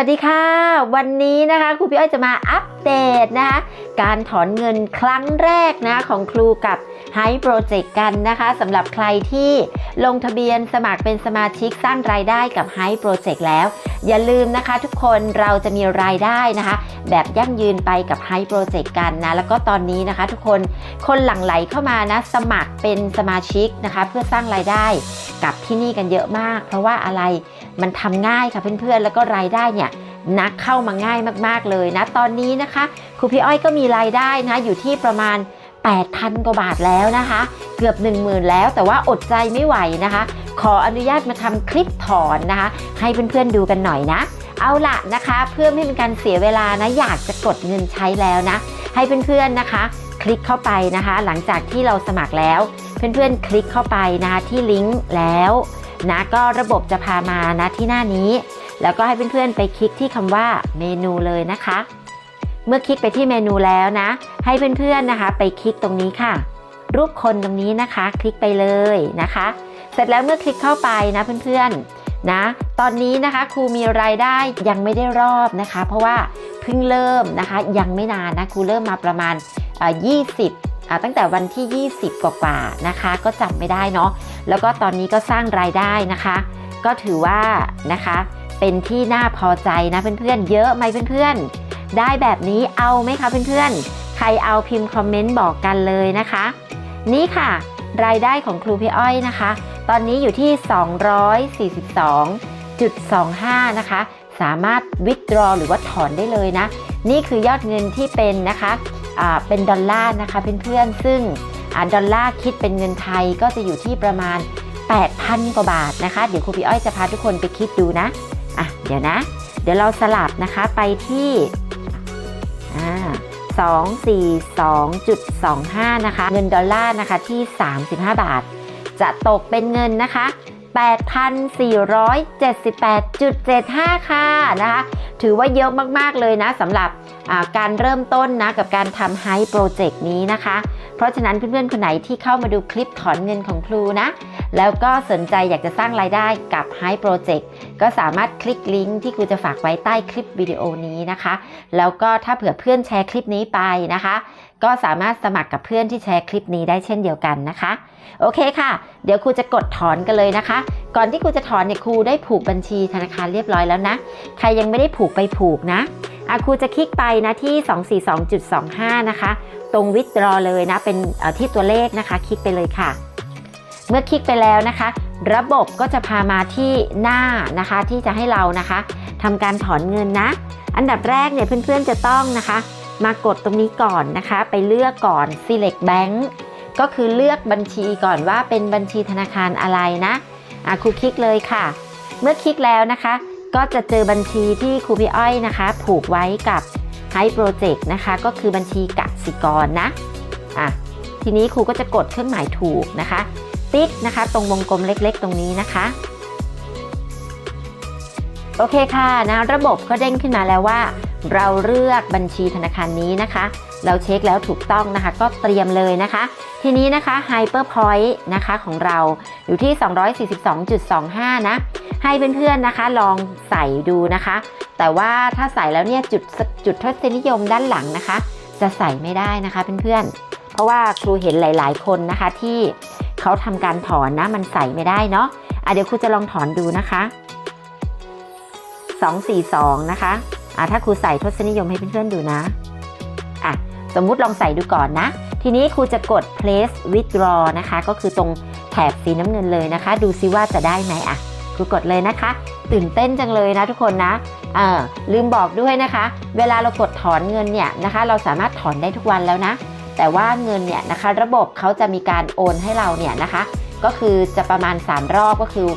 วัสดีค่ะ วันนี้นะคะครูพี่อ้อยจะมาอัปเดตนะคะการถอนเงินครั้งแรกนะของครูกับไฮโปรเจกต์กันนะคะสำหรับใครที่ลงทะเบียนสมัครเป็นสมาชิกสร้างรายได้กับไฮโปรเจกต์แล้วอย่าลืมนะคะทุกคนเราจะมีรายได้นะคะ แบบยั่งยืนไปกับ High Project กันนะ แล้วก็ตอนนี้นะคะทุกคนคนหลั่งไหลเข้ามานะ สมัครเป็นสมาชิกนะคะ เพื่อสร้างรายได้กับที่นี่กันเยอะมาก เพราะว่าอะไรมันทำง่ายค่ะเพื่อนๆ แล้วก็รายได้เนี่ยนักเข้ามาง่ายมากๆเลยนะ ตอนนี้นะคะครูพี่อ้อยก็มีรายได้นะอยู่ที่ประมาณ8,000กว่าบาทแล้วนะคะ เกือบ 10,000 แล้วแต่ว่าอดใจไม่ไหวนะคะ ขออนุญาตมาทำคลิปถอนนะคะ ให้เพื่อนๆดูกันหน่อยนะ เอาละนะคะ เพื่อไม่เป็นการเสียเวลานะ อยากจะกดเงินใช้แล้วนะ ให้เพื่อนๆนะคะ คลิกเข้าไปนะคะ หลังจากที่เราสมัครแล้ว เพื่อนๆคลิกเข้าไปนะคะที่ลิงก์แล้วนะก็ระบบจะพามานะที่หน้านี้ แล้วก็ให้เพื่อนๆไปคลิกที่คำว่าเมนูเลยนะคะ เมื่อคลิกไปที่เมนูแล้วนะ ให้เพื่อนๆนะคะ ไปคลิกตรงนี้ค่ะ รูปคนตรงนี้นะคะ คลิกไปเลยนะคะ สร็จแล้วเมื่อคลิกเข้าไปนะเพื่อนๆนะ ตอนนี้นะคะครูมีรายได้ยังไม่ได้รอบนะคะ เพราะว่าเพิ่งเริ่มนะคะยังไม่นานนะครูเริ่มมาประมาณ 20ตั้งแต่วันที่ 20 กว่าๆนะคะ ก็จำไม่ได้เนาะแล้วก็ตอนนี้ก็สร้างรายได้นะคะ ก็ถือว่านะคะ เป็นที่น่าพอใจนะเพื่อนๆ เยอะไหมเพื่อนๆ ได้แบบนี้เอาไหมคะเพื่อนๆ ใครเอาพิมพ์คอมเมนต์บอกกันเลยนะคะ นี่ค่ะ รายได้ของครูพี่อ้อยนะคะ ตอนนี้อยู่ที่ 242.25 นะคะ สามารถวิด draw หรือว่าถอนได้เลยนะ นี่คือยอดเงินที่เป็นนะคะอ่าเป็นดอลลาร์นะคะเพื่อนๆ ซึ่งอดอลลาร์คิดเป็นเงินไทยก็จะอยู่ที่ประมาณ 8,000 กว่าบาทนะคะ เดี๋ยวครูพี่อ้อยจะพาทุกคนไปคิดดูนะ อะ เดี๋ยวนะ เดี๋ยวเราสลับนะคะไปที่อ่า242.25 นะคะ เงินดอลลาร์นะคะที่ 35 บาท จะตกเป็นเงินนะคะ 8,478.75 ค่ะนะคะ ถือว่าเยอะมากๆเลยนะสำหรับการเริ่มต้นนะกับการทำไฮโปรเจกต์นี้นะคะ เพราะฉะนั้นเพื่อนๆ คนไหนที่เข้ามาดูคลิปถอนเงินของครูนะ แล้วก็สนใจอยากจะสร้างรายได้กับ High Project ก็สามารถคลิกลิงก์ที่ครูจะฝากไว้ใต้คลิปวิดีโอนี้นะคะ แล้วก็ถ้าเผื่อเพื่อนแชร์คลิปนี้ไปนะคะ ก็สามารถสมัครกับเพื่อนที่แชร์คลิปนี้ได้เช่นเดียวกันนะคะ โอเคค่ะ เดี๋ยวครูจะกดถอนกันเลยนะคะ ก่อนที่ครูจะถอนเนี่ยครูได้ผูกบัญชีธนาคารเรียบร้อยแล้วนะ ใครยังไม่ได้ผูกไปผูกนะอะครูจะคลิกไปนะที่ 242.25 นะคะ ตรงวิดรอเลยนะ เป็นที่ตัวเลขนะคะ คลิกไปเลยค่ะ เมื่อคลิกไปแล้วนะคะ ระบบก็จะพามาที่หน้านะคะที่จะให้เรานะคะทำการถอนเงินนะ อันดับแรกเนี่ยเพื่อนๆจะต้องนะคะ มากดตรงนี้ก่อนนะคะ ไปเลือกก่อน select bank ก็คือเลือกบัญชีก่อนว่าเป็นบัญชีธนาคารอะไรนะอะครูคลิกเลยค่ะ เมื่อคลิกแล้วนะคะ ก็จะเจอบัญชีที่ครูพี่อ้อยนะคะ ผูกไว้กับ High Project นะคะ ก็คือบัญชีกสิกรนะอะทีนี้ครูก็จะกดเครื่องหมายถูกนะคะ ติ๊กนะคะ ตรงวงกลมเล็กๆ ตรงนี้นะคะโอเคค่ะนะระบบก็เด้งขึ้นมาแล้วว่า เราเลือกบัญชีธนาคารนี้นะคะ เราเช็คแล้วถูกต้องนะคะ ก็เตรียมเลยนะคะ ทีนี้นะคะ Hyper Point นะคะของเราอยู่ที่ 242.25 นะ ให้เพื่อนๆนะคะลองใส่ดูนะคะ แต่ว่าถ้าใส่แล้วเนี่ยจุดจุดทศนิยมด้านหลังนะคะ จะใส่ไม่ได้นะคะเพื่อนๆ เพราะว่าครูเห็นหลาย ๆ คนนะคะที่เขาทำการถอนนะมันใส่ไม่ได้เนาะะเดี๋ยวครูจะลองถอนดูนะคะ 242 นะคะ อะถ้าครูใส่ทศนิยมให้เพื่อนๆดูนะอะสมมุติลองใส่ดูก่อนนะ ทีนี้ครูจะกด place withdraw นะคะ ก็คือตรงแถบสีน้ำเงินเลยนะคะ ดูซิว่าจะได้ไหมอะครูกดเลยนะคะ ตื่นเต้นจังเลยนะทุกคนนะเออลืมบอกด้วยนะคะ เวลาเรากดถอนเงินเนี่ยนะคะ เราสามารถถอนได้ทุกวันแล้วนะ แต่ว่าเงินเนี่ยนะคะ ระบบเขาจะมีการโอนให้เราเนี่ยนะคะ ก็คือจะประมาณ 3 รอบก็คือ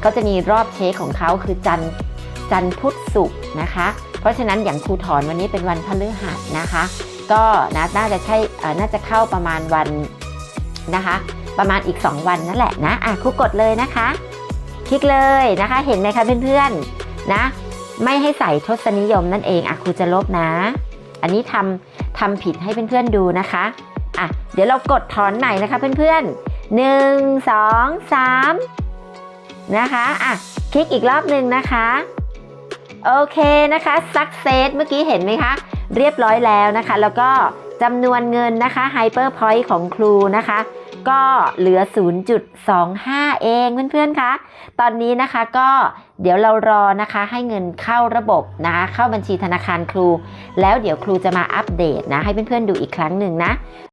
เขาจะมีรอบเช็คของเขาคือจันจันพุธศุกร์นะคะ เพราะฉะนั้นอย่างครูถอนวันนี้เป็นวันพฤหัสนะคะ ก็นะน่าจะใช่น่าจะเข้าประมาณวันนะคะ ประมาณอีก 2 วันนั่นแหละนะอะครูกดเลยนะคะ คลิกเลยนะคะ เห็นไหมคะเพื่อนๆนะ ไม่ให้ใส่ทศนิยมนั่นเองอะครูจะลบนะ อันนี้ทำทำผิดให้เพื่อนๆดูนะคะอะเดี๋ยวเรากดถอนใหม่นะคะเพื่อนๆหนึ่งสองสามนะคะอะคลิกอีกรอบหนึ่งนะคะ โอเคนะคะ success เมื่อกี้เห็นไหมคะ เรียบร้อยแล้วนะคะ แล้วก็จำนวนเงินนะคะ hyper point ของครูนะคะ ก็เหลือ 0.25 เองเพื่อนๆคะ ตอนนี้นะคะก็เดี๋ยวเรารอนะคะให้เงินเข้าระบบนะคะเข้าบัญชีธนาคารครู แล้วเดี๋ยวครูจะมาอัปเดตนะ ให้เพื่อนๆดูอีกครั้งหนึ่งนะ